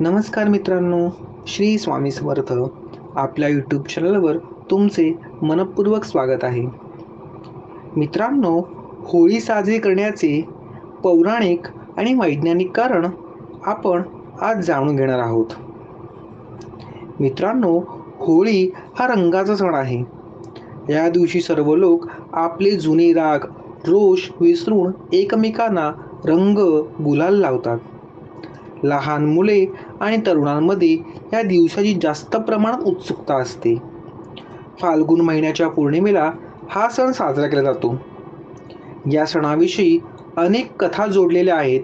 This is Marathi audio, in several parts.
नमस्कार मित्रांनो श्री स्वामी समर्थ. आपल्या यूट्यूब चॅनलवर तुमचे मनपूर्वक स्वागत आहे. मित्रांनो होळी साजरी करण्याचे पौराणिक आणि वैज्ञानिक कारण आपण आज जाणून घेणार आहोत. मित्रांनो होळी हा रंगाचा सण आहे. या दिवशी सर्व लोक आपले जुने राग रोष विसरून एकमेकांना रंग गुलाल लावतात. लहान मुले आणि तरुणांमध्ये या दिवसाची जास्त प्रमाणात उत्सुकता असते. फाल्गुन महिन्याच्या पौर्णिमेला हा सण साजरा केला जातो. या सणाविषयी अनेक कथा जोडलेल्या आहेत.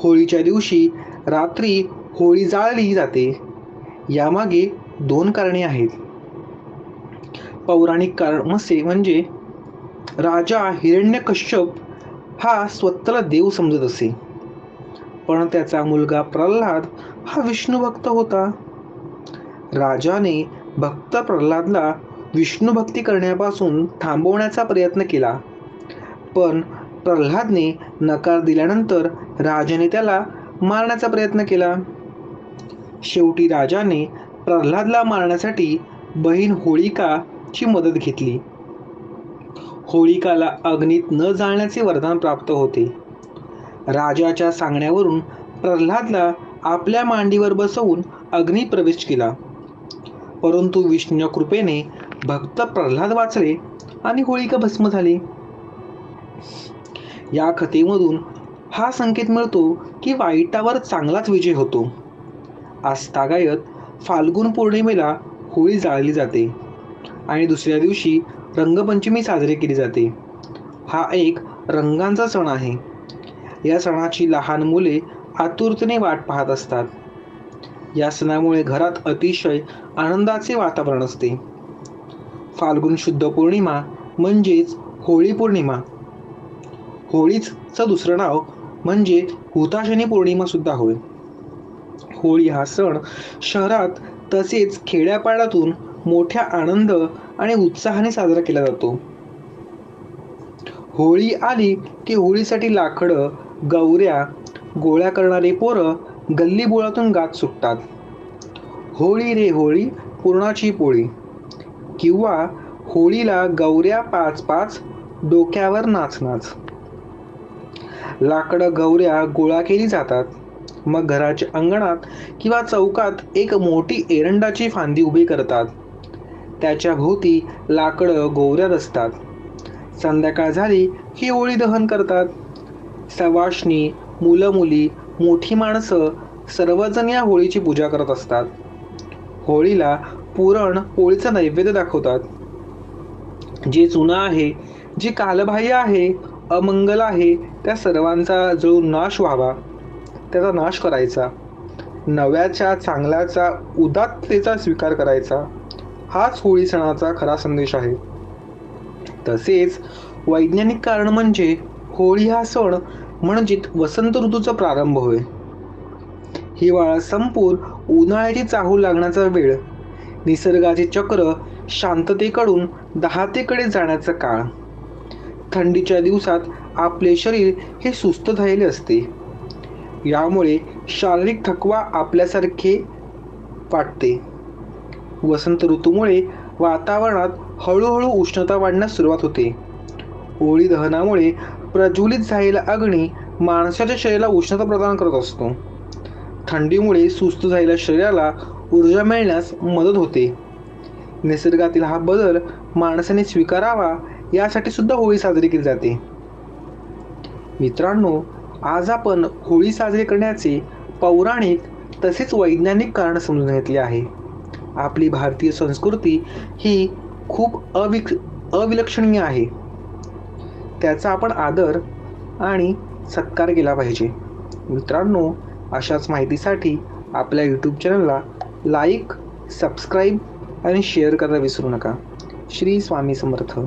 होळीच्या दिवशी रात्री होळी जाळली जाते. यामागे दोन कारणे आहेत. पौराणिक कारण मसे म्हणजे राजा हिरण्यकश्यप हा स्वतःला देव समजत असे. पण त्याचा मुलगा प्रल्हाद हा विष्णू भक्त होता. राजाने भक्त प्रल्हादला विष्णू भक्ती करण्यापासून थांबवण्याचा प्रयत्न केला. पण प्रल्हादने नकार दिल्यानंतर राजाने त्याला मारण्याचा प्रयत्न केला. शेवटी राजाने प्रल्हादला मारण्यासाठी बहीण होळिकाची मदत घेतली. होळिकाला अग्नीत न जाळण्याचे वरदान प्राप्त होते. राजाच्या सांगण्यावरून प्रल्हादला आपल्या मांडीवर बसवून अग्नी प्रवेश केला. परंतु विष्णू कृपेने भक्त प्रल्हाद वाचले आणि होळिका भस्म झाली? या कथेमधून हा संकेत मिळतो की वाईटावर चांगलाच विजय होतो. आस्तागायत फाल्गुन पौर्णिमेला होळी जाळली जाते आणि दुसऱ्या दिवशी रंगपंचमी साजरी केली जाते. हा एक रंगांचा सण आहे. या सणाची लहान मुले आतुरतेने वाट पाहत असतात. या सणामुळे घरात अतिशय आनंदाचे वातावरण असते. फाल्गुन शुद्ध पौर्णिमा म्हणजेच होळी पौर्णिमा. होळीचं दुसरं नाव म्हणजे हुताशनी पौर्णिमा सुद्धा होय. होळी हा सण शहरात तसेच खेड्यापाड्यातून मोठ्या आनंद आणि उत्साहाने साजरा केला जातो. होळी आली की होळीसाठी लाकडं गौऱ्या गोळ्या करणारे पोरं गल्ली बोळातून गात सुटतात. होळी रे होळी पूर्णाची पोळी. किंवा होळीला गौऱ्या पाच पाच डोक्यावर नाच नाच. लाकडं गौऱ्या गोळा केली जातात. मग घराच्या अंगणात किंवा चौकात एक मोठी एरंडाची फांदी उभी करतात. त्याच्या भोवती लाकडं गौऱ्या रचतात संध्याकाळ झाली की होळी दहन करतात. सवाष्णी मुलं मुली मोठी माणसं सर्वजण या होळीची पूजा करत असतात. होळीला पुरण पोळीचा नैवेद्य दाखवतात. जे चुना आहे जे कालबाह्य आहे अमंगल आहे त्या सर्वांचा जो नाश व्हावा त्याचा नाश करायचा. नव्याच्या चांगल्याचा उदात्तेचा स्वीकार करायचा. हाच होळी सणाचा खरा संदेश आहे. तसेच वैज्ञानिक कारण म्हणजे होळी हा सण म्हणजेच वसंत ऋतूचा प्रारंभ होय. हिवाळा संपून उन्हाळ्याची चाहू लागण्याचा वेळ निसर्गाचे चक्र शांततेकडून दहातेकडे जाण्याचा काळ. थंडीच्या दिवसात आपले शरीर हे सुस्त झालेले असते. यामुळे शारीरिक थकवा आपल्यासारखे वाटते. वसंत ऋतूमुळे वातावरणात हळूहळू उष्णता वाढण्यास सुरुवात होते. होळी दहनामुळे प्रज्वलित झालेला अग्नी माणसाच्या शरीराला उष्णता प्रदान करत असतो. थंडीमुळे सुस्त झालेल्या शरीराला ऊर्जा मिळण्यास मदत होते. निसर्गातील हा बदल माणसाने स्वीकारावा यासाठी सुद्धा होळी साजरी केली जाते. मित्रांनो आज आपण होळी साजरी करण्याचे पौराणिक तसेच वैज्ञानिक कारण समजून घेतले आहे. आपली भारतीय संस्कृती ही खूप अविक अविलक्षणीय आहे. त्याचा आपण आदर आणि सत्कार केला पाहिजे. मित्रांनो अशाच माहितीसाठी आपल्या यूट्यूब चॅनलला लाईक सबस्क्राईब आणि शेअर करायला विसरू नका. श्री स्वामी समर्थ.